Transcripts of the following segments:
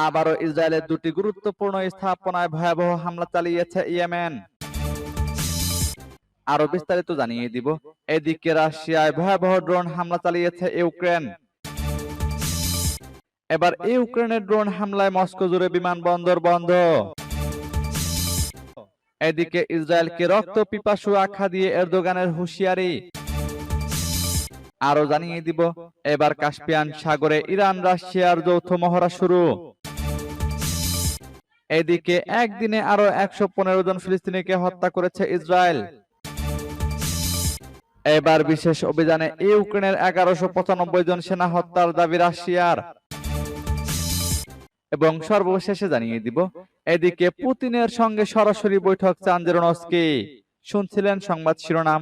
আবারও ইসরায়েলের দুটি গুরুত্বপূর্ণ স্থাপনায় ভয়াবহ হামলা চালিয়েছে ইয়েমেন। আরও বিস্তারিত জানিয়ে দিব। এদিকে রাশিয়ায় ভয়াবহ ড্রোন হামলা চালিয়েছে ইউক্রেন। এবার ইউক্রেনের ড্রোন হামলায় মস্কো জুড়ে বিমানবন্দর বন্ধ। এদিকে ইসরায়েলকে রক্ত পিপাসু আখ্যা দিয়ে এরদোগানের হুঁশিয়ারি। আরও জানিয়ে দিব, এবার কাস্পিয়ান সাগরে ইরান রাশিয়ার যৌথ মহড়া শুরু। এদিকে একদিনে আরও একশো পনেরো জন ফিলিস্তিনিকে হত্যা করেছে ইসরায়েল। এবার বিশেষ অভিযানে ইউক্রেনের এগারোশো পঁচানব্বই জন সেনা হত্যার দাবি রাশিয়ার। এবং সর্বশেষে জানিয়ে দিব এদিকে পুতিনের সঙ্গে সরাসরি বৈঠক চান জেরোনস্কি। শুনছিলেন সংবাদ শিরোনাম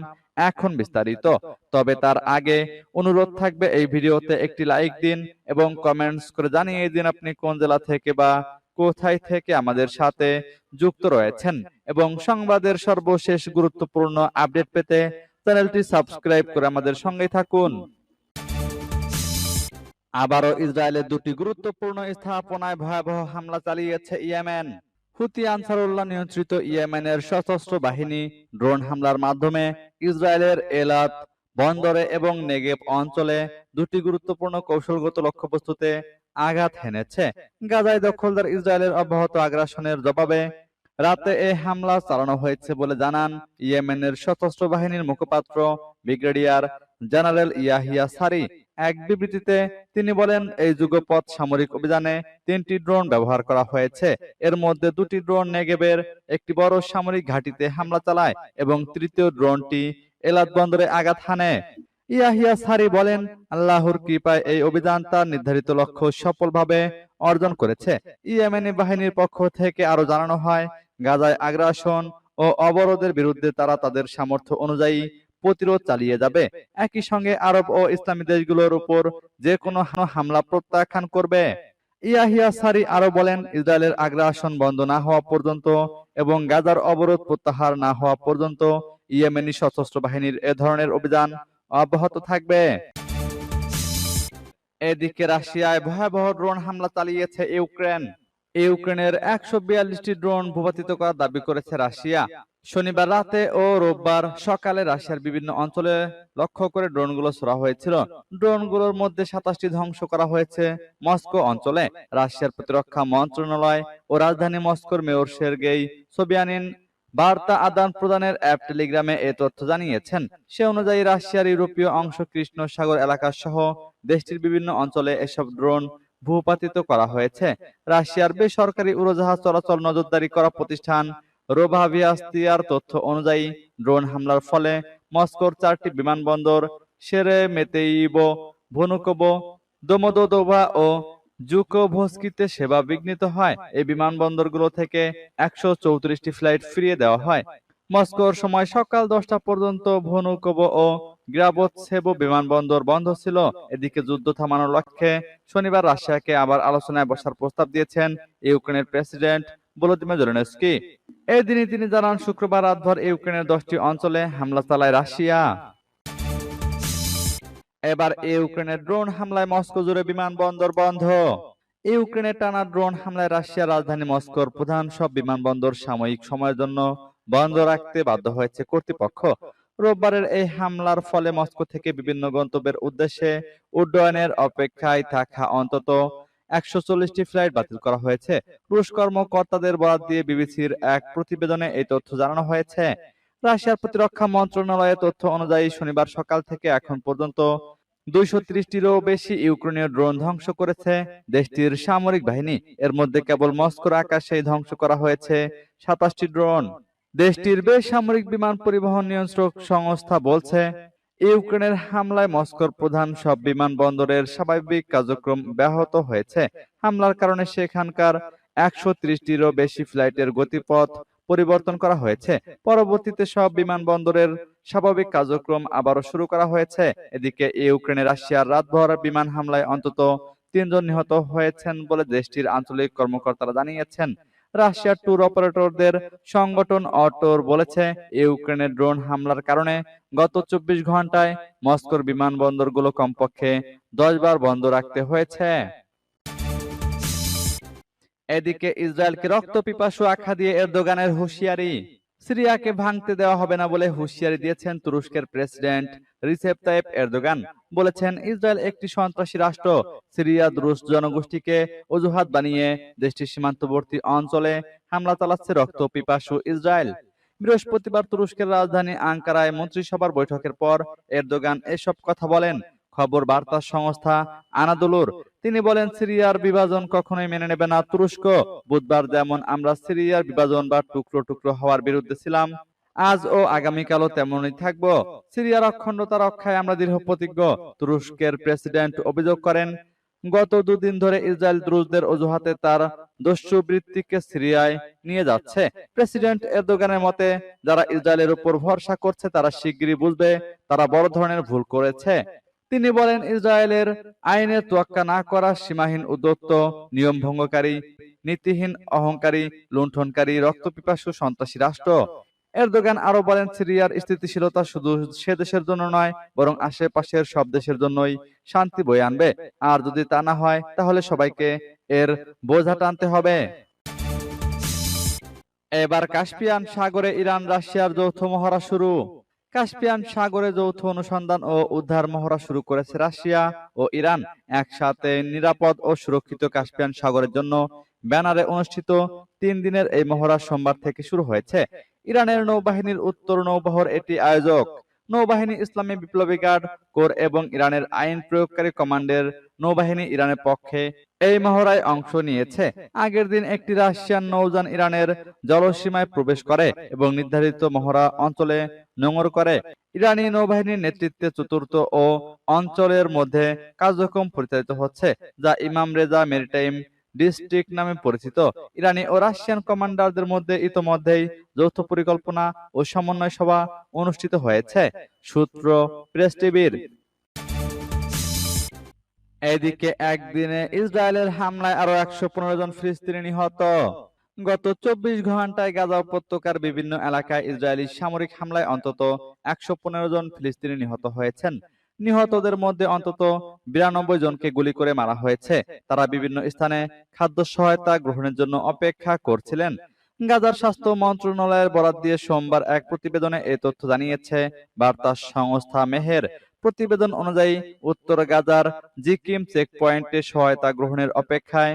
এখন বিস্তারিত। তবে তার আগে অনুরোধ থাকবে এই ভিডিওতে একটি লাইক দিন এবং কমেন্টস করে জানিয়ে দিন আপনি কোন জেলা থেকে বা কোথায় থেকে আমাদের সাথে যুক্ত রয়েছেন? এবং সংবাদের সর্বশেষ গুরুত্বপূর্ণ আপডেট পেতে চ্যানেলটি সাবস্ক্রাইব করে আমাদের সঙ্গে থাকুন। আবারও ইসরায়েলের দুটি গুরুত্বপূর্ণ স্থাপনায় ভয়াবহ হামলা চালিয়েছে ইয়েমেন। হুতি আনসারুল্লাহ নিয়ন্ত্রিত ইয়েমেনের সশস্ত্র বাহিনী ড্রোন হামলার মাধ্যমে ইসরায়েলের এলাত, বন্দরে এবং নেগেব অঞ্চলে দুটি গুরুত্বপূর্ণ কৌশলগত লক্ষ্যবস্তুতে আঘাত হেনেছে। গাজায় দখলদার ইসরায়েলের অব্যাহত আগ্রাসনের জবাবে রাতে এ হামলা চালানো হয়েছে বলে জানান ইয়েমেনের সশস্ত্র বাহিনীর মুখপাত্র ব্রিগেডিয়ার জেনারেল ইয়াহিয়া সারি। এক বিবৃতিতে তিনি বলেন, এই যুগপথ সামরিক অভিযানে তিনটি ড্রোন ব্যবহার করা হয়েছে। এর মধ্যে দুটি ড্রোন নেগেবের, একটি বড় সামরিক ঘাঁটিতে হামলা চালায় এবং তৃতীয় ড্রোনটি এলাত বন্দরে আঘাত হানে। ইয়াহিয়া সারি বলেন, আল্লাহর কৃপায় এই অভিযান তার নির্ধারিত লক্ষ্য সফলভাবে অর্জন করেছে। ইয়েমেনি বাহিনীর পক্ষ থেকে আরও জানানো হয়, গাজায় আগ্রাসন ও অবরোধের বিরুদ্ধে তারা তাদের সামর্থ্য অনুযায়ী প্রতিরোধ চালিয়ে যাবে। একই সঙ্গে আরব ও ইসলামী দেশগুলোর উপর যে কোনো হামলা প্রত্যাখ্যান করবে। ইয়াহিয়া সারি আরও বলেন, ইসরায়েলের আগ্রাসন বন্ধ না হওয়া পর্যন্ত এবং গাজার অবরোধ প্রত্যাহার না হওয়া পর্যন্ত ইয়েমেনি সশস্ত্র বাহিনীর এ ধরনের অভিযান অব্যাহত থাকবে। এদিকে রাশিয়ায় ভয়াবহ ড্রোন হামলা চালিয়েছে ইউক্রেন। ইউক্রেনের একশো বিয়াল্লিশটি ড্রোন ভূপাতিত করার দাবি করেছে রাশিয়া। শনিবার রাতে ও রোববার সকালে রাশিয়ার বিভিন্ন অঞ্চলে লক্ষ্য করে ড্রোনগুলো ছোড়া হয়েছিল। ড্রোনগুলোর মধ্যে সাতাশটি ধ্বংস করা হয়েছে মস্কো অঞ্চলে। রাশিয়ার প্রতিরক্ষা মন্ত্রণালয় ও রাজধানী মস্কোর মেয়র সের্গেই সোবিয়ানিন বার্তা আদান প্রদানের অ্যাপ টেলিগ্রামে এ তথ্য জানিয়েছেন। সে অনুযায়ী রাশিয়ার ইউরোপীয় অংশ কৃষ্ণ সাগর এলাকা সহ দেশটির বিভিন্ন অঞ্চলে এসব ড্রোন ভূপাতিত করা হয়েছে। রাশিয়ার বেসরকারি উড়োজাহাজ চলাচল নজরদারি করা প্রতিষ্ঠান রোভাভিয়াস্তিয়ার তথ্য অনুযায়ী ড্রোন হামলার ফলে মস্কোর চারটি বিমানবন্দর সেরে মেতেইবো ভনুকোবো দোমোদোদোভা ও জুকোভস্কিতে সেবা বিঘ্নিত হয়। এই বিমানবন্দরগুলো থেকে একশো চৌত্রিশটি ফ্লাইট ফিরিয়ে দেওয়া হয়। মস্কোর সময় সকাল দশটা পর্যন্ত ভনুকোবো ও গ্রাবোৎসেবো বিমানবন্দর বন্ধ ছিল। এদিকে যুদ্ধ থামানোর লক্ষ্যে শনিবার রাশিয়াকে আবার আলোচনায় বসার প্রস্তাব দিয়েছেন ইউক্রেনের প্রেসিডেন্ট ভলোদিমির জেলেনস্কি। এই দিনই তিনি জানান, শুক্রবার রাতভর ইউক্রেনের দশটি অঞ্চলে হামলা চালায় রাশিয়া। এবার ইউক্রেনের ড্রোন হামলায় মস্কো জুড়ে বিমানবন্দর বন্ধ। ইউক্রেনের টানা ড্রোন হামলায় রাশিয়ার রাজধানী মস্কোর প্রধান সব বিমানবন্দর সাময়িক সময়ের জন্য বন্ধ রাখতে বাধ্য হয়েছে কর্তৃপক্ষ। রোববারের এই হামলার ফলে মস্কো থেকে বিভিন্ন গন্তব্যের উদ্দেশ্যে উড্ডয়নের অপেক্ষায় থাকা অন্তত একশো চল্লিশটি ফ্লাইট বাতিল করা হয়েছে। রুশ কর্মকর্তাদের বরাদ দিয়ে বিবিসির এক প্রতিবেদনে এই তথ্য জানানো হয়েছে। রাশিয়ার প্রতিরক্ষা মন্ত্রণালয়ের তথ্য অনুযায়ী শনিবার সকাল থেকে এখন পর্যন্ত দুইশো ত্রিশটিরও বেশি ইউক্রেনীয় ড্রোন ধ্বংস করেছে দেশটির সামরিক বাহিনী। এর মধ্যে কেবল মস্কোর আকাশেই ধ্বংস করা হয়েছে সাতাশটি ড্রোন। দেশটির বেসামরিক বিমান পরিবহন নিয়ন্ত্রক সংস্থা বলছে, ইউক্রেনের হামলায় মস্কোর প্রধান সব বিমানবন্দরের স্বাভাবিক কার্যক্রম ব্যাহত হয়েছে। হামলার কারণে সেখানকার একশো ত্রিশটিরও বেশি ফ্লাইটের গতিপথ পরিবর্তন করা হয়েছে। পরবর্তীতে সব বিমানবন্দরের স্বাভাবিক কার্যক্রম আবারও শুরু করা হয়েছে। এদিকে ইউক্রেনে রাশিয়ার রাতভর বিমান হামলায় অন্তত তিনজন নিহত হয়েছেন বলে দেশটির আঞ্চলিক কর্মকর্তারা জানিয়েছেন। রাশিয়ার ট্যুর অপারেটরদের সংগঠন অটোর বলেছে ইউক্রেনের ড্রোন হামলার কারণে গত চব্বিশ ঘন্টায় মস্কোর বিমানবন্দরগুলো কমপক্ষে দশ বার বন্ধ রাখতে হয়েছে। এদিকে ইসরায়েলকে রক্ত পিপাসু আখ্যা দিয়ে এরদোগানের হুঁশিয়ারি। সিরিয়াকে ভাঙতে দেওয়া হবে না বলে হুঁশিয়ারি দিয়েছেন তুরস্কের প্রেসিডেন্ট রিসেপ তাইপ এরদোগান। বলেছেন ইসরায়েল একটি সন্ত্রাসী রাষ্ট্র। সিরিয়া দ্রুশ জনগোষ্ঠীকে অজুহাত বানিয়ে দেশটির সীমান্তবর্তী অঞ্চলে হামলা চালাচ্ছে রক্ত পিপাসু ইসরায়েল। বৃহস্পতিবার তুরস্কের রাজধানী আঙ্কারায় মন্ত্রিসভার বৈঠকের পর এরদোগান এসব কথা বলেন। খবর বার্তা সংস্থা আনাদুলুর। তিনি বলেন সিরিয়ার বিভাজন কখনোই মেনে নেবে না। তুরস্ক বুধবার যেমন আমরা সিরিয়ার বিভাজন বা টুকরো টুকরো হওয়ার বিরুদ্ধে ছিলাম আজ ও আগামীকালও তেমনই থাকব। সিরিয়ার অখণ্ডতা রক্ষায় আমরা দৃঢ় প্রতিজ্ঞ। তুরস্কের প্রেসিডেন্ট অভিযোগ করেন গত দুদিন ধরে ইসরায়েল দ্রুজদের অজুহাতে তার দস্যু বৃত্তিকে সিরিয়ায় নিয়ে যাচ্ছে। প্রেসিডেন্ট এরদোগানের মতে যারা ইসরায়েলের উপর ভরসা করছে তারা শিগগিরই বুঝবে তারা বড় ধরনের ভুল করেছে। তিনি বলেন, ইসরায়েলের আইনে তোয়াক্কা না করা সীমাহীন উদ্যত্ত নিয়ম ভঙ্গকারী, নীতিহীন, অহংকারী, লুণ্ঠনকারী, রক্তপিপাসু সন্ত্রাসী রাষ্ট্র। এরদোগান আরও বলেন, সিরিয়ার স্থিতিশীলতা শুধু সে দেশের জন্য নয়, বরং আশেপাশের সব দেশের জন্যই শান্তি বয়ে আনবে। আর যদি তা না হয়, তাহলে সবাইকে এর বোঝা টানতে হবে। এবার কাস্পিয়ান সাগরে ইরান রাশিয়ার যৌথ মহড়া শুরু। কাস্পিয়ান সাগরে যৌথ অনুসন্ধান ও উদ্ধার মহড়া শুরু করেছে রাশিয়া ও ইরান। একসাথে নিরাপদ ও সুরক্ষিত কাস্পিয়ান সাগরের জন্য ব্যানারে অনুষ্ঠিত তিন দিনের এই মহড়া সোমবার থেকে শুরু হয়েছে। ইরানের নৌবাহিনীর উত্তর নৌবহর এটি আয়োজক। নৌবাহিনী ইসলামী বিপ্লবী গার্ড, কোর এবং ইরানের আইন প্রয়োগকারী কমান্ডের নৌবাহিনী ইরানের পক্ষে এই মহড়ায় অংশ নিয়েছে। আগের দিন একটি রাশিয়ান নৌযান ইরানের জলসীমায় প্রবেশ করে এবং নির্ধারিত মহড়া অঞ্চলে নোঙর করে। ইরানি নৌবাহিনীর নেতৃত্বে চতুর্থ ও অঞ্চলের মধ্যে কার্যক্রম পরিচালিত হচ্ছে, যা ইমাম রেজা মেরিটাইম ডিস্ট্রিক্ট নামে পরিচিত। ইরানি ও রাশিয়ান কমান্ডারদের মধ্যে ইতোমধ্যেই যৌথ পরিকল্পনা ও সমন্বয় সভা অনুষ্ঠিত হয়েছে। সূত্র প্রেস টিভির। এদিকে একদিনে ইসরায়েলের হামলায় আরও একশো পনেরো জন ফিলিস্তিনি নিহত। গত চব্বিশ ঘন্টায় গাজা উপত্যকার বিভিন্ন এলাকায় ইসরায়েলি সামরিক হামলায় অন্তত একশো পনেরো জন ফিলিস্তিনি নিহত হয়েছেন। নিহতদের মধ্যে অন্তত বিরানব্বই জনকে গুলি করে মারা হয়েছে। তারা বিভিন্ন স্থানে খাদ্য সহায়তা গ্রহণের জন্য অপেক্ষা করছিলেন। গাজার স্বাস্থ্য মন্ত্রণালয়ের বরাত দিয়ে সোমবার এক প্রতিবেদনে এই তথ্য জানিয়েছে, বার্তা সংস্থা মেহের। প্রতিবেদন অনুযায়ী, উত্তর গাজার জিকিম চেকপয়েন্টে সহায়তা গ্রহণের অপেক্ষায়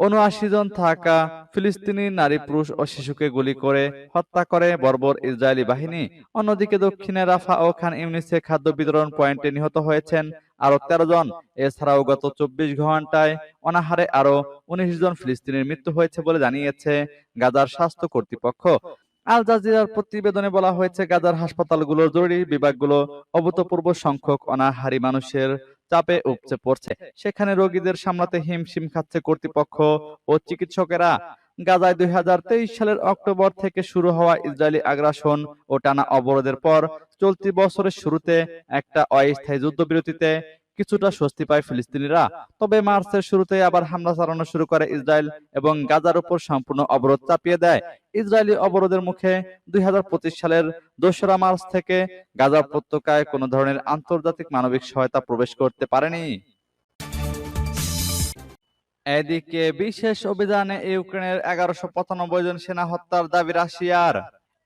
উনআশি জন থাকা ফিলিস্তিনি নারী, পুরুষ ও শিশুকে গুলি করে হত্যা করে বর্বর ইসরায়েলি বাহিনী। অন্যদিকে দক্ষিণে রাফা ও খান ইউনিসে খাদ্য বিতরণ পয়েন্টে নিহত হয়েছেন আরও তেরো জন। এছাড়াও গত চব্বিশ ঘন্টায় অনাহারে আরও উনিশ জন ফিলিস্তিনির মৃত্যু হয়েছে বলে জানিয়েছে গাজার স্বাস্থ্য কর্তৃপক্ষ। আল জাজিরার প্রতিবেদনে বলা হয়েছে, গাজার হাসপাতালগুলোর জরুরি বিভাগগুলো অভূতপূর্ব সংখ্যক অনাহারী মানুষের চাপে উপচে পড়ছে। সেখানে রোগীদের সামলাতে হিমশিম খাচ্ছে কর্তৃপক্ষ ও চিকিৎসকেরা। গাজায় দুই হাজার তেইশ সালের অক্টোবর থেকে শুরু হওয়া ইসরায়েলি আগ্রাসন ও টানা অবরোধের পর চলতি বছরের শুরুতে একটা অস্থায়ী যুদ্ধবিরতিতে কিছুটা স্বস্তি পায় ফিলিস্তিনিরা। তবে মার্চের শুরুতে আবার হামলা চালানো শুরু করে ইসরায়েল এবং গাজার উপর সম্পূর্ণ অবরোধ চাপিয়ে দেয়। ইসরায়েলি অবরোধের মুখে দুই সালের দোসরা মার্চ থেকে গাজা উপত্যকায় কোনো ধরনের আন্তর্জাতিক মানবিক সহায়তা প্রবেশ করতে পারেনি। এদিকে বিশেষ অভিযানে ইউক্রেনের এগারোশো পঁচানব্বই জন সেনা হত্যার দাবি রাশিয়ার।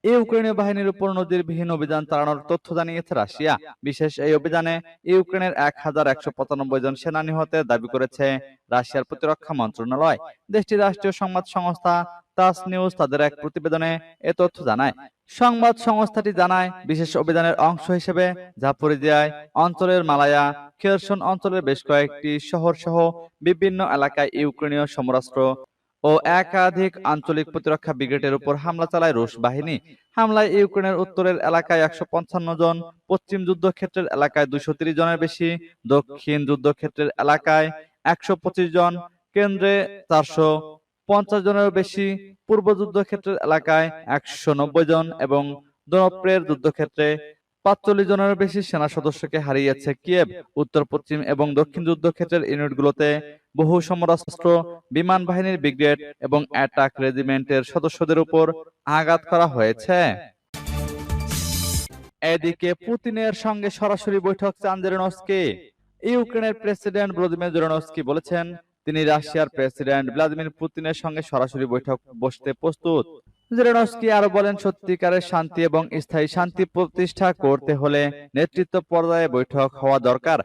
ইউক্রেনীয় বাহিনীর উপর নজিরবিহীন অভিযান চালানোর তথ্য জানিয়েছে রাশিয়া। বিশেষ এই অভিযানে ইউক্রেনের এক হাজার একশো পঁচানব্বই জন সেনা নিহতের দাবি করেছে রাশিয়ার প্রতিরক্ষা মন্ত্রণালয়। দেশটির রাষ্ট্রীয় সংবাদ সংস্থা তাস নিউজ তাদের এক প্রতিবেদনে এ তথ্য জানায়। সংবাদ সংস্থাটি জানায়, বিশেষ অভিযানের অংশ হিসেবে জাপরিজিয়ায় অঞ্চলের মালায়া, খেরসন অঞ্চলের বেশ কয়েকটি শহর সহ বিভিন্ন এলাকায় ইউক্রেনীয় সমরাস্ত্র ও একাধিক আঞ্চলিক প্রতিরক্ষা ব্রিগেডের উপর হামলা চালায় রুশ বাহিনী। হামলায় ইউক্রেনের উত্তরের এলাকায় একশো পঞ্চান্ন জন, পশ্চিম যুদ্ধক্ষেত্রের এলাকায় দুইশো জনের বেশি, দক্ষিণ যুদ্ধক্ষেত্রের এলাকায় একশো পঁচিশ জন, কেন্দ্রে চারশো পঞ্চাশ জনের বেশি, পূর্ব যুদ্ধক্ষেত্রের এলাকায় একশো নব্বই জন এবং দনপ্রের যুদ্ধক্ষেত্রে পাঁচচল্লিশ জনের বেশি সেনা সদস্যকে হারিয়েছে কিয়েভ, উত্তর, পশ্চিম এবং দক্ষিণ যুদ্ধক্ষেত্রের ইউনিটগুলোতে বহু সমরাস্ত্র, বিমান বাহিনীর ব্রিগেড এবং অ্যাটাক রেজিমেন্টের সদস্যদের উপর আঘাত করা হয়েছে। এদিকে পুতিনের সঙ্গে সরাসরি বৈঠক চান জেলেনস্কি ইউক্রেনের প্রেসিডেন্ট ভ্লাদিমির জেলেনস্কি বলেছেন, তিনি রাশিয়ার প্রেসিডেন্ট ভ্লাদিমির পুতিনের সঙ্গে সরাসরি বৈঠক বসতে প্রস্তুত। জেলেনস্কি আরও বলেন, সত্যিকারের শান্তি এবং স্থায়ী শান্তি প্রতিষ্ঠা করতে হলে নেতৃত্ব পর্যায়ে বৈঠক হওয়া দরকার।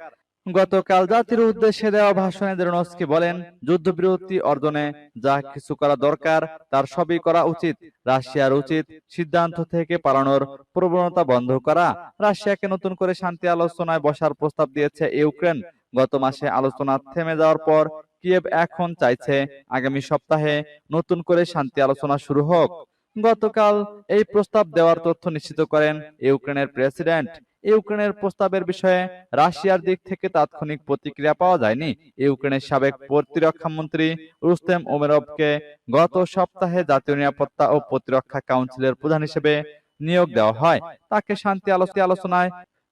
গতকাল জাতির উদ্দেশ্যে দেওয়া ভাষণে জেলেনস্কি বলেন, যুদ্ধবিরতি অর্জনে যা কিছু করা দরকার তার সবই করা উচিত। রাশিয়ার উচিত সিদ্ধান্ত থেকে পালানোর প্রবণতা বন্ধ করা। রাশিয়াকে নতুন করে শান্তি আলোচনায় বসার প্রস্তাব দিয়েছে ইউক্রেন। গত মাসে আলোচনা থেমে যাওয়ার পর কিয়েভ এখন চাইছে আগামী সপ্তাহে নতুন করে শান্তি আলোচনা শুরু হোক। গতকাল এই প্রস্তাব দেওয়ার তথ্য নিশ্চিত করেন ইউক্রেনের প্রেসিডেন্ট। ইউক্রেনের প্রস্তাবের বিষয়ে রাশিয়ার দিক থেকে তাৎক্ষণিক প্রতিক্রিয়া পাওয়া যায়নি। ইউক্রেনের সাবেক প্রতিরক্ষা মন্ত্রী রুস্তেম ওমেরভকে গত সপ্তাহে জাতীয় নিরাপত্তা ও প্রতিরক্ষা কাউন্সিলের প্রধান হিসেবে নিয়োগ দেওয়া হয়। তাকে শান্তি আলোচনা আলোচনায়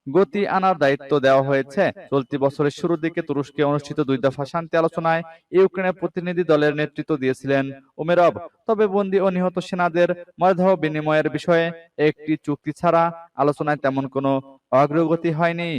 গতি আনার দায়িত্ব দেওয়া হয়েছে। চলতি বছরের শুরুর দিকে তুরস্কে অনুষ্ঠিত দুই দফা শান্তি আলোচনায় ইউক্রেনের প্রতিনিধি দলের নেতৃত্ব দিয়েছিলেন উমেরব তবে বন্দি ও নিহত সেনাদের মরদেহ বিনিময়ের বিষয়ে একটি চুক্তি ছাড়া আলোচনায় তেমন কোনো অগ্রগতি হয়নি।